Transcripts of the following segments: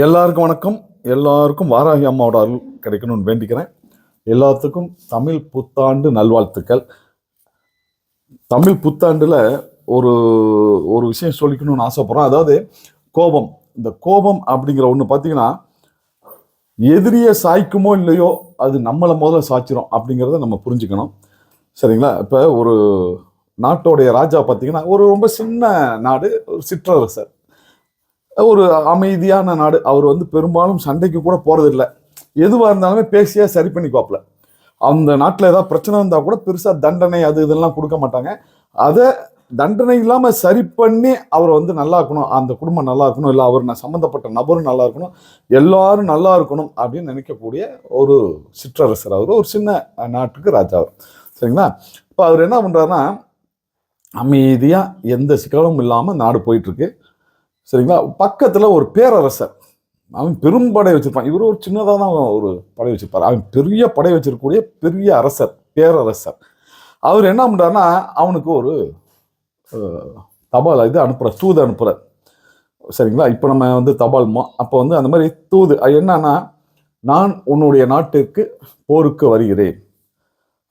எல்லாருக்கும் வணக்கம். எல்லாருக்கும் வாராகி அம்மாவோட அருள் கிடைக்கணும்னு வேண்டிக்கிறேன். எல்லாத்துக்கும் தமிழ் புத்தாண்டு நல்வாழ்த்துக்கள். தமிழ் புத்தாண்டில் ஒரு ஒரு விஷயம் சொல்லிக்கணும்னு ஆசைப்பட்றேன் அதாவது கோபம். இந்த கோபம் அப்படிங்கிற ஒன்று பார்த்தீங்கன்னா எதிரியை சாய்க்குமோ இல்லையோ அது நம்மளை முதல்ல சாய்ச்சிரும் அப்படிங்கிறத நம்ம புரிஞ்சுக்கணும். சரிங்களா? இப்போ ஒரு நாட்டோடைய ராஜா பார்த்தீங்கன்னா ஒரு ரொம்ப சின்ன நாடு ஒரு சிற்றரசர். ஒரு அமைதியான நாடு. அவர் வந்து பெரும்பாலும் சண்டைக்கு கூட போகிறதில்ல எதுவாக இருந்தாலுமே பேசியே சரி பண்ணிக்குவாப்பில். அந்த நாட்டில் ஏதாவது பிரச்சனை இருந்தால் கூட பெருசாக தண்டனை அது இதெல்லாம் கொடுக்க மாட்டாங்க. அதை தண்டனை இல்லாமல் சரி பண்ணி அவரை வந்து நல்லா இருக்கணும் அந்த குடும்பம் நல்லா இருக்கணும் இல்லை அவர் நான் சம்மந்தப்பட்ட நபரும் நல்லா இருக்கணும் எல்லாரும் நல்லா இருக்கணும் அப்படின்னு நினைக்கக்கூடிய ஒரு சிற்றரசர் அவர் ஒரு சின்ன நாட்டுக்கு ராஜா அவர். சரிங்களா? இப்போ அவர் என்ன பண்ணுறாருன்னா அமைதியாக எந்த சிக்கலும் இல்லாமல் நாடு போயிட்டுருக்கு சரிங்களா? பக்கத்தில் ஒரு பேரரசர். அவன் பெரும் படை வச்சுருப்பான். இவர் ஒரு சின்னதாக தான் ஒரு படை வச்சுருப்பார். அவன் பெரிய படை வச்சிருக்கக்கூடிய பெரிய அரசர் பேரரசர். அவர் என்ன பண்ணுறாருன்னா அவனுக்கு ஒரு தபால் இது அனுப்புகிற தூது அனுப்புகிறார் சரிங்களா? இப்போ நம்ம வந்து தபால் மோ அப்போ வந்து அந்த மாதிரி தூது அது என்னன்னா நான் உன்னுடைய நாட்டுக்கு போருக்கு வருகிறேன்.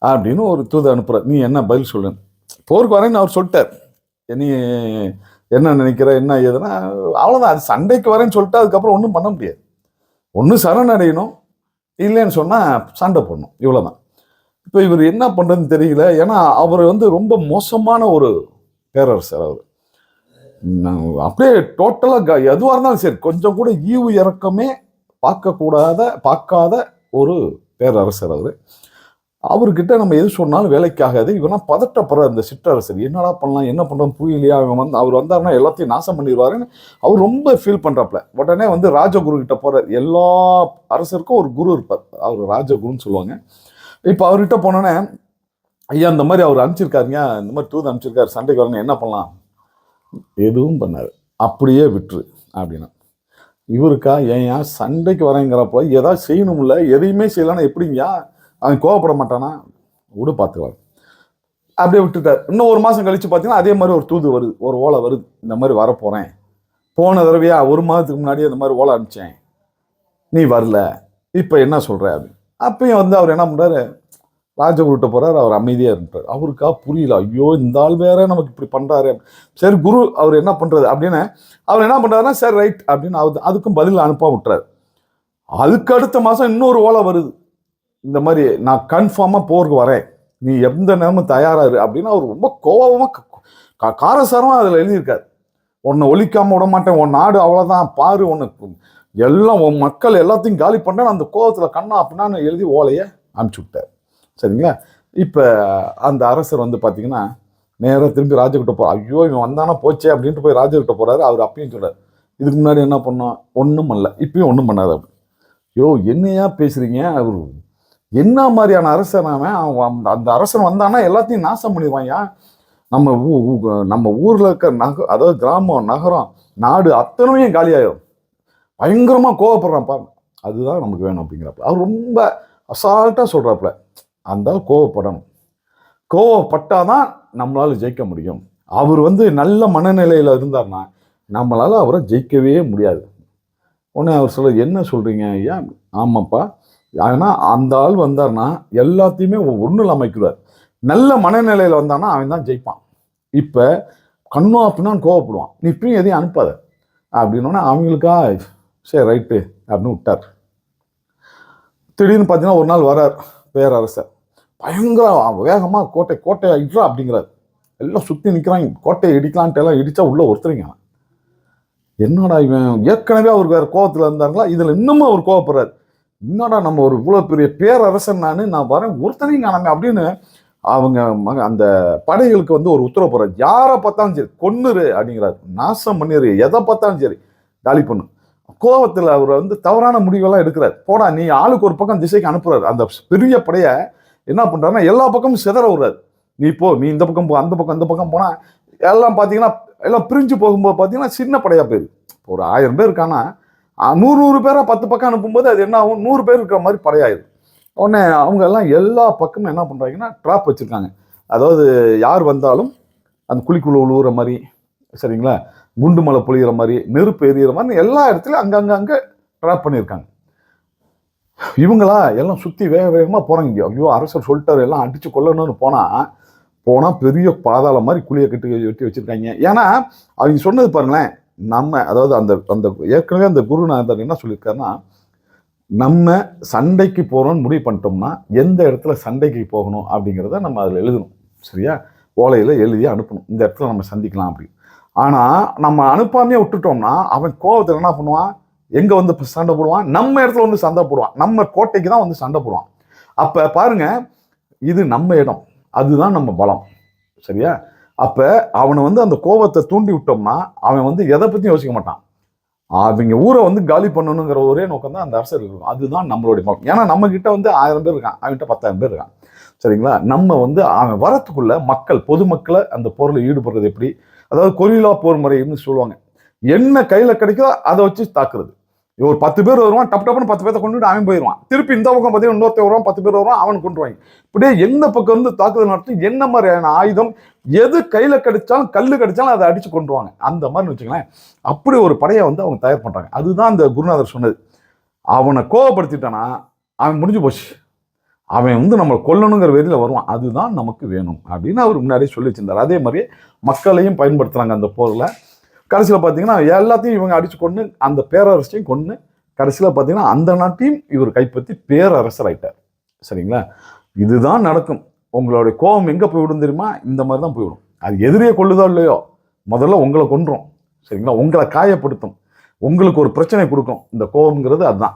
அப்படின்னு ஒரு தூது அனுப்புகிறார் நீ என்ன பதில் சொல்லு போருக்கு வரேன்னு அவர் சொல்லிட்டார். நீ என்ன நினைக்கிற என்ன ஏதுன்னா அவ்வளோதான் அது சண்டைக்கு வரேன்னு சொல்லிட்டு அதுக்கப்புறம் ஒன்றும் பண்ண முடியாது. ஒன்று சரணடையணும் இல்லைன்னு சொன்னால் சண்டை போடணும். இவ்வளோதான் இப்போ இவர் என்ன பண்ணுறதுன்னு தெரியல. ஏன்னா அவர் வந்து ரொம்ப மோசமான ஒரு பேரரசர் அவர். அப்படியே டோட்டலாக எதுவாக இருந்தாலும் சரி கொஞ்சம் கூட ஈவு இறக்கமே பார்க்கக்கூடாத பார்க்காத ஒரு பேரரசர் அவர். அவர்கிட்ட நம்ம எது சொன்னாலும் வேலைக்காகாது. இவெல்லாம் பதட்டப்படுற அந்த சிற்றரசர். என்னடா பண்ணலாம் என்ன பண்ணுறோம் புரியலையா? அவன் வந்து அவர் வந்தாருன்னா எல்லாத்தையும் நாசம் பண்ணிடுவாருன்னு அவர் ரொம்ப ஃபீல் பண்ணுறாப்புல உடனே வந்து ராஜகுரு கிட்ட போகிறார் எல்லா அரசருக்கும் ஒரு குரு இருப்பார். அவர் ராஜகுருன்னு சொல்லுவாங்க. இப்போ அவர்கிட்ட போனோன்னே ஐயா இந்த மாதிரி அவர் அனுப்பிச்சிருக்காருங்க. இந்த மாதிரி தூது அனுப்பிச்சிருக்காரு. சண்டைக்கு வரணும் என்ன பண்ணலாம்? எதுவும் பண்ணார். அப்படியே விட்டுரு அப்படின்னா. இவருக்கா? ஏன் சண்டைக்கு வரேங்கிறப்ப ஏதாவது செய்யணும்ல? எதையுமே செய்யலைன்னா எப்படிங்கயா அவன் கோவப்பட மாட்டானா? விடு பார்த்துக்கலாம் அப்படியே விட்டுட்டார். இன்னும் ஒரு மாதம் கழித்து பார்த்தீங்கன்னா அதே மாதிரி ஒரு தூது வருது ஒரு ஓலை வருது. இந்த மாதிரி வரப்போகிறேன் போன தடவையா ஒரு மாதத்துக்கு முன்னாடியே இந்த மாதிரி ஓலை அனுப்பிச்சேன். நீ வரல. இப்போ என்ன சொல்கிற அப்படின்னு அப்பயும் வந்து அவர் என்ன பண்ணுறாரு ராஜகுருட்ட போகிறார் அவர் அமைதியாக இருப்பார் அவருக்கா புரியல. ஐயோ இந்த ஆள் வேற நமக்கு இப்படி பண்ணுறாரு சரி குரு அவர் என்ன பண்ணுறது அப்படின்னு அவர் என்ன பண்ணுறாருன்னா சரி ரைட் அப்படின்னு அவர் அதுக்கும் பதில் அனுப்ப விட்டுறாரு. அதுக்கு அடுத்த மாதம் இன்னொரு ஓலை வருது. இந்த மாதிரி நான் கன்ஃபார்மாக போருக்கு வரேன். நீ எந்த நேரமும் தயாராரு அப்படின்னு அவர் ரொம்ப கோபமாக காரசாரமாக அதில் எழுதியிருக்காரு. உன்னை ஒழிக்காமல் விட மாட்டேன் உன் நாடு அவ்வளோதான் பாரு உனக்கு எல்லாம் உன் மக்கள் எல்லாத்தையும் காலி பண்ணுறேன் அந்த கோபத்தில் கண்ணா அப்படின்னா எழுதி ஓலையை அனுப்பிச்சி விட்டார். சரிங்களா? இப்போ அந்த அரசர் வந்து பார்த்தீங்கன்னா நேராக திரும்பி ராஜகிட்ட போ ஐயோ இவன் வந்தானா போச்சே அப்படின்ட்டு போய் ராஜகிட்ட போறாரு. அவர் அப்பயும் சொல்கிறார் இதுக்கு முன்னாடி என்ன பண்ணோம்? ஒன்றும் பண்ணல. இப்பயும் ஒன்றும் பண்ணாது அப்படி. ஐயோ என்னையா பேசுகிறீங்க அவர் என்ன மாதிரியான அரசன் அவன்? அவன் அந்த- அந்த அரசன் வந்தானா எல்லாத்தையும் நாசம் பண்ணிடுவான்யா நம்ம ஊ- நம்ம ஊரில் இருக்க நக அதாவது கிராமம் நகரம் நாடு அத்தனையும் காலியாயிடும் பயங்கரமாக கோவப்படுறான் கோவப்படுறான்ப்பா அதுதான் நமக்கு வேணும் அப்படிங்கிறப்ப. அவர் ரொம்ப அசால்ட்டாக சொல்கிறாப்புல அந்த கோவப்படணும். கோவப்பட்டால் தான் நம்மளால் ஜெயிக்க முடியும். அவர் வந்து நல்ல மனநிலையில் இருந்தார்னா நம்மளால் அவரை ஜெயிக்கவே முடியாது. உடனே அவர் சொல்ல என்ன சொல்கிறீங்க ஐயா? ஆமாப்பா ஏன்னா அந்த ஆள் வந்தார்னா எல்லாத்தையுமே ஒன்றில் அமைக்கிறார். நல்ல மனநிலையில் வந்தானா அவன் தான் ஜெயிப்பான். இப்போ கண்ணு அப்படின்னா கோவப்படுவான். நீ இப்பயும் எதையும் அனுப்பாத. அப்படின்னோடனே அவங்களுக்கா சரி ரைட்டு அப்படின்னு விட்டார். திடீர்னு பார்த்தீங்கன்னா ஒரு நாள் வரார் பேரரசர். பயங்கர வேகமாக கோட்டை கோட்டையை இட்றா அப்படிங்கிறார். எல்லாம் சுற்றி நிற்கிறாங்க கோட்டையை இடிக்கலான்ட்டு எல்லாம் இடித்தா உள்ள ஒருத்தருங்க என்னடா இவன்? ஏற்கனவே அவர் வேற கோவத்தில் இருந்தாங்களா? இதில் இன்னமும் அவர் கோவப்படுறாரு. என்னடா நம்ம ஒரு இவ்வளோ பெரிய பேரரசன் நான் நான் வரேன் ஒருத்தனையும் காணாம அப்படின்னு அவங்க மக அந்த படைகளுக்கு வந்து ஒரு உத்தரவு போகிறார் யாரை பார்த்தாலும் சரி கொன்னுரு அப்படிங்கிறாரு. நாசம் பண்ணிரு எதை பார்த்தாலும் சரி காலி பண்ணு. கோபத்தில் அவர் வந்து தவறான முடிவெல்லாம் எடுக்கிறார். போடா நீ ஆளுக்கு ஒரு பக்கம் திசைக்கு அனுப்புறாரு. அந்த பெரிய படையை என்ன பண்ணுறாருன்னா எல்லா பக்கமும் சிதற விடுறாரு. நீ போ நீ இந்த பக்கம் போ அந்த பக்கம் இந்த பக்கம் போனால் எல்லாம் பார்த்தீங்கன்னா எல்லாம் பிரிஞ்சு போகும்போது பார்த்தீங்கன்னா சின்ன படையாக போயிரு. ஒரு ஆயிரம் பேர் இருக்கானா நூறு நூறு பேராக பத்து பக்கம் அனுப்பும்போது அது என்ன ஆகும்? நூறு பேர் இருக்கிற மாதிரி படையாயிரும். உடனே அவங்க எல்லாம் எல்லா பக்கமும் என்ன பண்ணுறாங்கன்னா ட்ராப் வச்சுருக்காங்க. அதாவது யார் வந்தாலும் அந்த குழிக்குள்ளே உழுவுற மாதிரி சரிங்களா? குண்டு மலை பொழிகிற மாதிரி நெருப்பு எரியிற மாதிரி எல்லா இடத்துலையும் அங்கங்கே அங்கே ட்ராப் பண்ணியிருக்காங்க. இவங்களா எல்லாம் சுற்றி வேக வேகமாக போகிறாங்க ஐயோ அரசர் சொல்லிட்டாரு எல்லாம் அடித்து கொல்லணும்னு போனால் போனால் பெரிய பாதாள மாதிரி குழியை கட்டி வெட்டி வச்சுருக்காங்க. ஏன்னா அவங்க சொன்னது பாருங்களேன் நம்ம அதாவது அந்த அந்த ஏற்கனவே அந்த குருநாதர் என்ன சொல்லியிருக்காருன்னா நம்ம சண்டைக்கு போகிறோம்னு முடிவு பண்ணிட்டோம்னா எந்த இடத்துல சண்டைக்கு போகணும் அப்படிங்கிறத நம்ம அதில் எழுதணும் சரியா? ஓலையில் எழுதி அனுப்பணும் இந்த இடத்துல நம்ம சந்திக்கலாம் அப்படி ஆனால் நம்ம அனுப்பாமையே விட்டுட்டோம்னா அவன் கோபத்தில் என்ன பண்ணுவான்? எங்கே வந்து சண்டை போடுவான்? நம்ம இடத்துல வந்து சண்டை போடுவான். நம்ம கோட்டைக்கு தான் வந்து சண்டை போடுவான். அப்போ பாருங்க இது நம்ம இடம் அதுதான் நம்ம பலம் சரியா? அப்போ அவனை வந்து அந்த கோபத்தை தூண்டி விட்டோம்னா அவன் வந்து எதை பற்றியும் யோசிக்க மாட்டான். அவங்க ஊரை வந்து காலி பண்ணணுங்கிற ஒரே நோக்கம் தான் அந்த அரசர் இருக்கும். அதுதான் நம்மளுடைய நோக்கம். ஏன்னா நம்ம கிட்ட வந்து ஆயிரம் பேர் இருக்கான் அவன்கிட்ட பத்தாயிரம் பேர் இருக்கான் சரிங்களா? நம்ம வந்து அவன் வரத்துக்குள்ள மக்கள் பொதுமக்களை அந்த போரில் ஈடுபடுறது எப்படி? அதாவது கொரில்லா போர் முறைன்னு சொல்லுவாங்க. என்ன கையில் கிடைக்குதோ அதை வச்சு தாக்குறது. ஒரு பத்து பேர் வருவான் டப் டப்புன்னு பத்து பேர்த்த கொண்டு அவன் போயிடுவான் திருப்பி இந்த பக்கம் பார்த்தீங்கன்னா இன்னொருத்த வருவான் பத்து பேர் வருவான் அவன் கொண்டு வாங்க இப்படியே எந்த பக்கம் வந்து தாக்குதல் நடத்தி என்ன மாதிரியான ஆயுதம் எது கையில் கடிச்சாலும் கல் கடிச்சாலும் அதை அடித்து கொண்டுருவாங்க அந்த மாதிரி வச்சுங்களேன் அப்படி ஒரு படையை வந்து அவங்க தயார் பண்ணுறாங்க அதுதான் அந்த குருநாதர் சொன்னது. அவனை கோவப்படுத்திட்டானா அவன் முடிஞ்சு போச்சு. அவன் வந்து நம்மளை கொல்லணுங்கிற வெறியில் வருவான். அதுதான் நமக்கு வேணும் அப்படின்னு அவர் முன்னாடியே சொல்லி வச்சிருந்தார் அதே மாதிரி மக்களையும் பயன்படுத்துகிறாங்க அந்த போரில். கடைசியில் பார்த்தீங்கன்னா எல்லாத்தையும் இவங்க அடிச்சு கொண்டு அந்த பேரரசையும் கொண்டு கடைசியில் பார்த்தீங்கன்னா அந்த நாட்டையும் இவர் கைப்பற்றி பேரரசர் ஆயிட்டார். சரிங்களா? இதுதான் நடக்கும். உங்களுடைய கோபம் எங்கே போய்விடும் தெரியுமா? இந்த மாதிரி தான் போய்விடும் அது எதிரியை கொள்ளுதோ இல்லையோ முதல்ல உங்களை கொன்றும். சரிங்களா? உங்களை காயப்படுத்தும். உங்களுக்கு ஒரு பிரச்சனை கொடுக்கும். இந்த கோபம்ங்கிறது அதுதான்.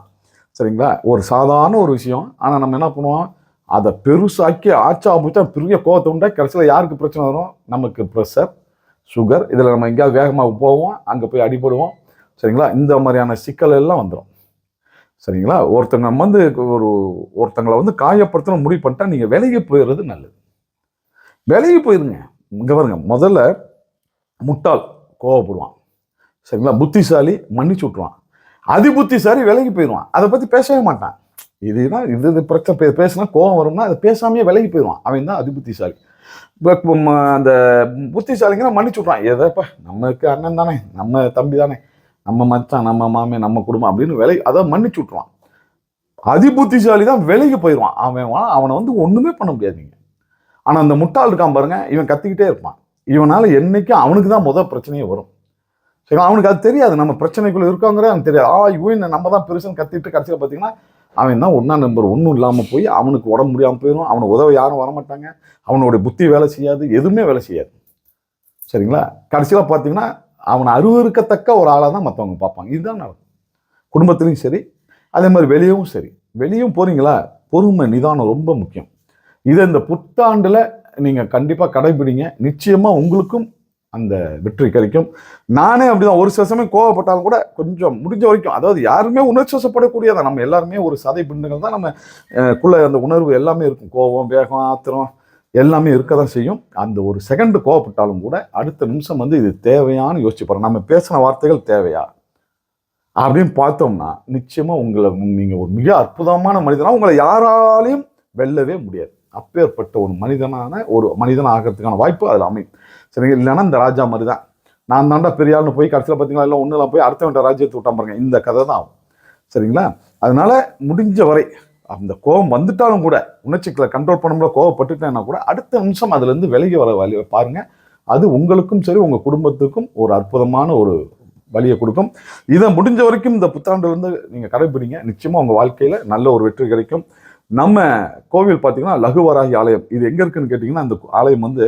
சரிங்களா? ஒரு சாதாரண ஒரு விஷயம். ஆனால் நம்ம என்ன பண்ணுவோம்? அதை பெருசாக்கி ஆச்சா பூச்சா பெரிய கோவத்தை உண்டா கடைசியில் யாருக்கு பிரச்சனை வரும்? நமக்கு ப்ரெஷர் சுகர் இதில் நம்ம எங்கேயாவது வேகமாக போவோம் அங்கே போய் அடிபடுவோம். சரிங்களா? இந்த மாதிரியான சிக்கல் எல்லாம் வந்துடும். சரிங்களா? ஒருத்தங்க நம்ம வந்து ஒரு ஒருத்தங்களை வந்து காயப்படுத்தணும் முடிவு பண்ணிட்டா நீங்கள் விலகி போயிடுறது நல்லது. விலகி போயிருங்க. இங்கே பாருங்க முதல்ல முட்டாள் கோவப்படுவான். சரிங்களா? புத்திசாலி மன்னிச்சு விட்ருவான் அதி புத்திசாலி விலகி போயிடுவான். அதை பற்றி பேசவே மாட்டான். இதுதான் இது இது பிரச்சனை பேசினா கோவம் வரும்னா அதை பேசாமையே விலகி போயிடுவான். அவன் தான் அதி புத்திசாலி அந்த புத்திசாலிங்கிற மன்னிச்சு விட்றான். எதப்பா நமக்கு அண்ணன் தானே நம்ம தம்பி தானே நம்ம மச்சான் நம்ம மாமே நம்ம குடும்பம் அப்படின்னு விலை அதை மன்னிச்சு விட்ருவான். அதி புத்திசாலி தான் விலகி போயிடுவான். அவன் வா- அவனை வந்து ஒன்றுமே பண்ண முடியாதுங்க. ஆனால் அந்த முட்டாள் இருக்கான் பாருங்க இவன் கத்திக்கிட்டே இருப்பான். இவனால என்னைக்கும் அவனுக்கு தான் முதல் பிரச்சனையே வரும். சரி அவனுக்கு அது தெரியாது. நம்ம பிரச்சனைக்குள்ளே இருக்காங்கிறத அவனுக்கு தெரியாது. ஆ இவன் நம்ம தான் பெருசுன்னு கத்திட்டு கடைசியில் பார்த்தீங்கன்னா அவன் தான் ஒன்றா நம்பர் ஒன்றும் இல்லாமல் போய் அவனுக்கு உடம்பு முடியாமல் போயிடும் அவனை உதவ யாரும் வரமாட்டாங்க. அவனுடைய புத்தி வேலை செய்யாது எதுவுமே வேலை செய்யாது. சரிங்களா? கடைசியில் பார்த்தீங்கன்னா அவனை அருவறுக்கத்தக்க ஒரு ஆளாக தான் மற்றவங்க பார்ப்பாங்க. இதுதான் நடக்கும். குடும்பத்துலேயும் சரி அதே மாதிரி வெளியவும் சரி. வெளியும் போகிறீங்களா பொறுமை நிதானம் ரொம்ப முக்கியம். இதை இந்த புத்தாண்டில் நீங்கள் கண்டிப்பாக கடைபிடிங்க. நிச்சயமாக உங்களுக்கும் அந்த வெற்றி கிடைக்கும். நானே அப்படிதான். ஒரு சில சமயம் கோவப்பட்டாலும் கூட கொஞ்சம் முடிஞ்ச வரைக்கும் அதாவது யாருமே உணர்ச்சி வசப்படக்கூடியதான் நம்ம எல்லாருமே ஒரு சதை பிண்டுகள் தான் நம்ம குள்ள அந்த உணர்வு எல்லாமே இருக்கும். கோபம் வேகம் ஆத்திரம் எல்லாமே இருக்க தான் செய்யும். அந்த ஒரு செகண்ட் கோவப்பட்டாலும் கூட அடுத்த நிமிஷம் வந்து இது தேவையான்னு யோசிச்சு பாருங்க. நம்ம பேசின வார்த்தைகள் தேவையா? அப்படின்னு பார்த்தோம்னா நிச்சயமா உங்களை நீங்க ஒரு மிக அற்புதமான மனிதனா உங்களை யாராலையும் வெல்லவே முடியாது. அப்பேற்பட்ட ஒரு மனிதனான ஒரு மனிதன் ஆகிறதுக்கான வாய்ப்பு அதில் அமையும். சரிங்க இல்லைன்னா இந்த ராஜா மாதிரி தான் நான் தாண்டா பெரியாள்னு போய் கடைசியில் பார்த்தீங்களா இல்லை ஒன்றும் போய் அடுத்தவன்ட்ட ராஜ்யத்தை விட்டான் பாருங்க. இந்த கதை தான் ஆகும். சரிங்களா? அதனால முடிஞ்ச வரை அந்த கோபம் வந்துட்டாலும் கூட உணர்ச்சிகளை கண்ட்ரோல் பண்ண முடியல கோவப்பட்டுட்டேன்னா கூட அடுத்த நிமிஷம் அதுலேருந்து விலகி வர வழி பாருங்கள் அது உங்களுக்கும் சரி உங்கள் குடும்பத்துக்கும் ஒரு அற்புதமான ஒரு வழியை கொடுக்கும். இதை முடிஞ்ச வரைக்கும் இந்த புத்தாண்டு வந்து நீங்கள் கடைபிடிங்க நிச்சயமாக உங்கள் வாழ்க்கையில் நல்ல ஒரு வெற்றி கிடைக்கும். நம்ம கோவில் பார்த்தீங்கன்னா லகுவராகி ஆலயம். இது எங்கே இருக்குன்னு கேட்டிங்கன்னா அந்த ஆலயம் வந்து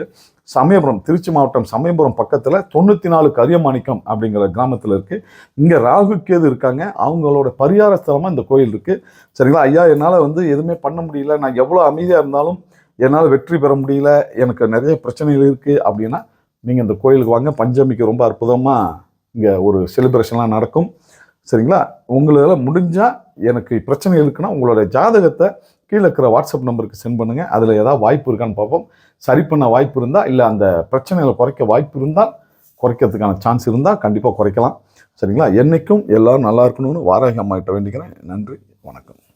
சமயபுரம் திருச்சி மாவட்டம் சமயபுரம் பக்கத்தில் தொண்ணூற்றி நாலு கரியமாணிக்கம் அப்படிங்கிற கிராமத்தில் இருக்குது இங்கே ராகு கேது இருக்காங்க. அவங்களோட பரிகார ஸ்தலமாக இந்த கோயில் இருக்குது சரிங்களா? ஐயா என்னால் வந்து எதுவுமே பண்ண முடியல. நான் எவ்வளோ அமைதியாக இருந்தாலும் என்னால் வெற்றி பெற முடியல. எனக்கு நிறைய பிரச்சனைகள் இருக்குது அப்படின்னா நீங்கள் இந்த கோயிலுக்கு வாங்க. பஞ்சமிக்கு ரொம்ப அற்புதமாக இங்கே ஒரு செலிப்ரேஷன்லாம் நடக்கும். சரிங்களா? உங்களால் முடிஞ்சால் எனக்கு பிரச்சனை இருக்குன்னா உங்களோட ஜாதகத்தை கீழே இருக்கிற வாட்ஸ்அப் நம்பருக்கு சென்ட் பண்ணுங்கள் அதில் ஏதாவது வாய்ப்பு இருக்கான்னு பார்ப்போம். சரி பண்ண வாய்ப்பு இருந்தால் இல்லை அந்த பிரச்சனையில் குறைக்க வாய்ப்பு இருந்தால் குறைக்கிறதுக்கான சான்ஸ் இருந்தால் கண்டிப்பாக குறைக்கலாம். சரிங்களா? என்றைக்கும் எல்லோரும் நல்லா இருக்கணும்னு வாராகி அம்மா கிட்ட வேண்டிக்கிறேன். நன்றி வணக்கம்.